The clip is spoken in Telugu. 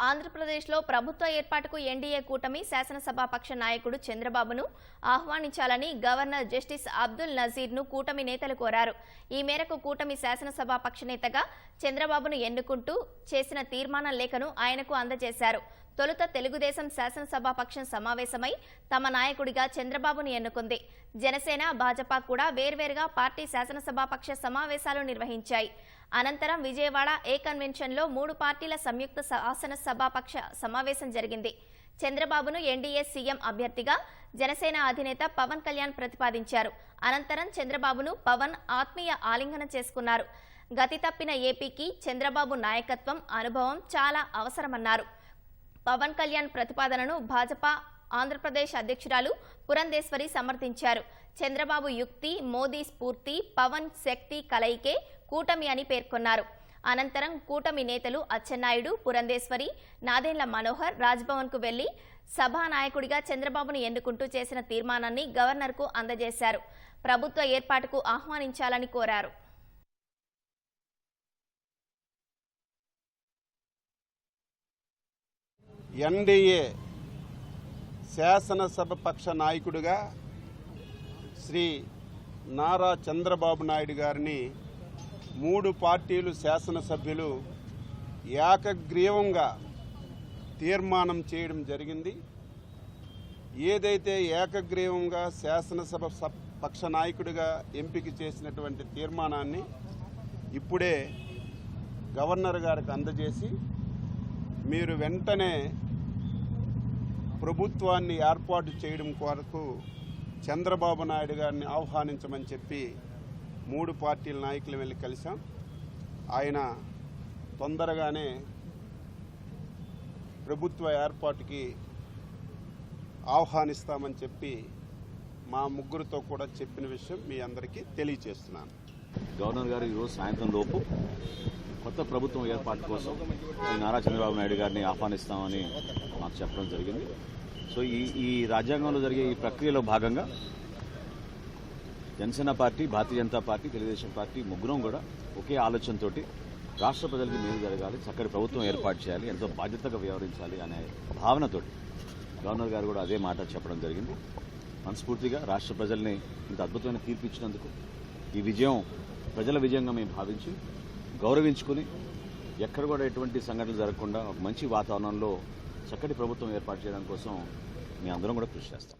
ఆంధ్రప్రదేశ్లో ప్రభుత్వ ఏర్పాటుకు ఎన్డీఏ కూటమి శాసనసభాపక్ష నాయకుడు చంద్రబాబును ఆహ్వానించాలని గవర్నర్ జస్టిస్ అబ్దుల్ నజీర్ను కూటమి నేతలు కోరారు. ఈ మేరకు కూటమి శాసనసభాపక్ష నేతగా చంద్రబాబును ఎన్నుకుంటూ చేసిన తీర్మాన లేఖను ఆయనకు అందజేశారు. తొలుత తెలుగుదేశం శాసనసభాపక్షం సమావేశమై తమ నాయకుడిగా చంద్రబాబును ఎన్నుకుంది. జనసేన భాజపా కూడా వేర్వేరుగా పార్టీ శాసనసభాపక్ష సమావేశాలు నిర్వహించాయి. అనంతరం విజయవాడ ఏ కన్వెన్షన్లో మూడు పార్టీల సంయుక్త శాసనసభాపక్ష సమావేశం జరిగింది. చంద్రబాబును ఎన్డీఏ సీఎం అభ్యర్థిగా జనసేన అధినేత పవన్ కళ్యాణ్ ప్రతిపాదించారు. అనంతరం చంద్రబాబును పవన్ ఆత్మీయ ఆలింగనం చేసుకున్నారు. గతి తప్పిన ఏపీకి చంద్రబాబు నాయకత్వం అనుభవం చాలా అవసరమన్నారు. పవన్ కళ్యాణ్ ప్రతిపాదనను భాజపా ఆంధ్రప్రదేశ్ అధ్యక్షురాలు పురంధేశ్వరి సమర్థించారు. చంద్రబాబు యుక్తి మోదీ స్ఫూర్తి పవన్ శక్తి కలయికే కూటమి అని పేర్కొన్నారు. అనంతరం కూటమి నేతలు అచ్చెన్నాయుడు పురంధేశ్వరి నాదేండ్ల మనోహర్ రాజ్భవన్కు వెళ్ళి సభానాయకుడిగా చంద్రబాబును ఎన్నుకుంటూ చేసిన తీర్మానాన్ని గవర్నర్కు అందజేశారు. ప్రభుత్వ ఏర్పాటుకు ఆహ్వానించాలని కోరారు. ఎన్డీఏ శాసనసభ పక్ష నాయకుడిగా శ్రీ నారా చంద్రబాబు నాయుడు గారిని మూడు పార్టీలు శాసనసభ్యులు ఏకగ్రీవంగా తీర్మానం చేయడం జరిగింది. ఏదైతే ఏకగ్రీవంగా శాసనసభ పక్ష నాయకుడిగా ఎంపిక చేసినటువంటి తీర్మానాన్ని ఇప్పుడే గవర్నర్ గారికి అందజేసి మీరు వెంటనే ప్రభుత్వాన్ని ఏర్పాటు చేయడం కొరకు చంద్రబాబు నాయుడు గారిని ఆహ్వానించమని చెప్పి మూడు పార్టీల నాయకులు వెళ్ళి కలిసాం ఆయన తొందరగానే ప్రభుత్వ ఏర్పాటుకి ఆహ్వానిస్తామని చెప్పి మా ముగ్గురితో కూడా చెప్పిన విషయం మీ అందరికీ తెలియజేస్తున్నాను. గవర్నర్ గారు ఈరోజు సాయంత్రం లోపు కొత్త ప్రభుత్వం ఏర్పాటు కోసం నారా చంద్రబాబు నాయుడు గారిని ఆహ్వానిస్తామని మాకు చెప్పడం జరిగింది. సో ఈ ఈ రాజ్యాంగంలో జరిగే ఈ ప్రక్రియలో భాగంగా Janasena party Bharatiya Janata party Telugudesam party ముగ్గురం కూడా ఒకే ఆలోచనతోటి రాష్ట్ర ప్రజలకి మేలు జరగాలి చక్కటి ప్రభుత్వం ఏర్పాటు చేయాలి ఎంతో బాధ్యతగా వ్యవహరించాలి అనే భావనతోటి గవర్నర్ గారు కూడా అదే మాట చెప్పడం జరిగింది. మనస్ఫూర్తిగా రాష్ట్ర ప్రజల్ని ఇంత అద్భుతమైన తీర్పు ఇచ్చినందుకు ఈ విజయం ప్రజల విజయంగా మేము భావించి గౌరవించుకుని ఎక్కడ కూడా ఎటువంటి సంఘటనలు జరగకుండా ఒక మంచి వాతావరణంలో చక్కటి ప్రభుత్వం ఏర్పాటు చేయడం కోసం మీ అందరం కూడా కృషి చేస్తాం.